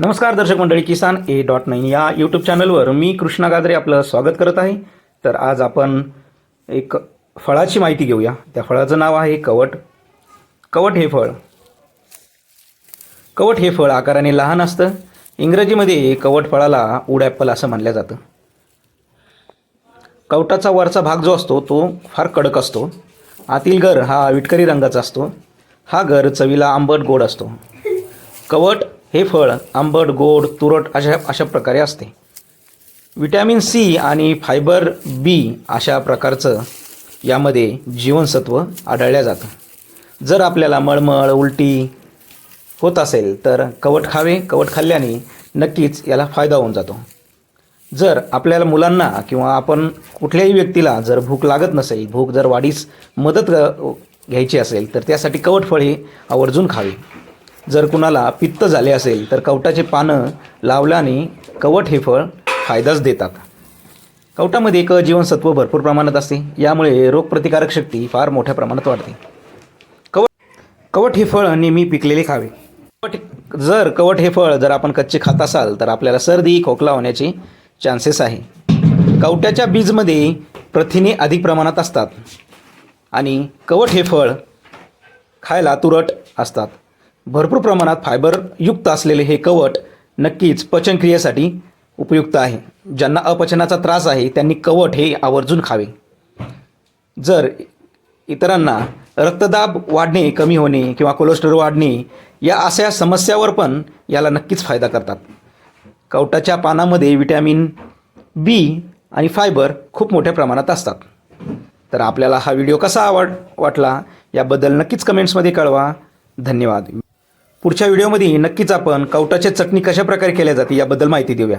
नमस्कार दर्शक मंडळी. किसान ए डॉट नाईन या यूट्यूब चॅनलवर मी कृष्णा गादरे आपलं स्वागत करत आहे. तर आज आपण एक फळाची माहिती घेऊया. त्या फळाचं नाव आहे कवट. कवट हे फळ. कवट हे फळ आकाराने लहान असतं. इंग्रजीमध्ये कवट फळाला उड ॲपल असं मानलं जातं. कवटाचा वरचा भाग जो असतो तो फार कडक असतो. आतील गर हा विटकरी रंगाचा असतो. हा गर चवीला आंबट गोड असतो. कवट हे फळ आंबट गोड तुरट अशा अशा प्रकारे असते. विटॅमिन सी आणि फायबर बी अशा प्रकारचं यामध्ये जीवनसत्व आढळल्या जातं. जर आपल्याला मळमळ उलटी होत असेल तर कवट खावे कवट खाल्ल्याने नक्कीच याला फायदा होऊन जातो. जर आपल्याला मुलांना किंवा आपण कुठल्याही व्यक्तीला जर भूक लागत नसेल भूक जर वाढीस मदत घ्यायची असेल तर त्यासाठी कवट फळ हे आवर्जून खावे. जर कुणाला पित्त झाले असेल तर कवटाचे पानं लावल्याने कवट हे फळ फायदाच देतात. कवटामध्ये एक जीवनसत्व भरपूर प्रमाणात असते. यामुळे रोगप्रतिकारक शक्ती फार मोठ्या प्रमाणात वाढते. कवट कवट हे फळ नेहमी पिकलेले खावे. कवट जर कवट हे फळ जर आपण कच्चे खात असाल तर आपल्याला सर्दी खोकला होण्याचे चान्सेस आहे. कवट्याच्या बीजमध्ये प्रथिने अधिक प्रमाणात असतात आणि कवट हे फळ खायला तुरट असतात. भरपूर प्रमाणात फायबरयुक्त असलेले हे कवट नक्कीच पचनक्रियेसाठी उपयुक्त आहे. ज्यांना अपचनाचा त्रास आहे त्यांनी कवट हे आवर्जून खावे. जर इतरांना रक्तदाब वाढणे कमी होणे किंवा कोलेस्ट्रॉल वाढणे या अशा समस्यावर पण याला नक्कीच फायदा करतात. कवटाच्या पानामध्ये विटॅमिन बी आणि फायबर खूप मोठ्या प्रमाणात असतात. तर आपल्याला हा व्हिडिओ कसा आवड वाटला याबद्दल नक्कीच कमेंट्समध्ये कळवा. धन्यवाद. पुढच्या व्हिडिओमध्ये नक्कीच आपण कवटाच्या चटणी कशा प्रकारे केल्या जाते याबद्दल माहिती देऊया.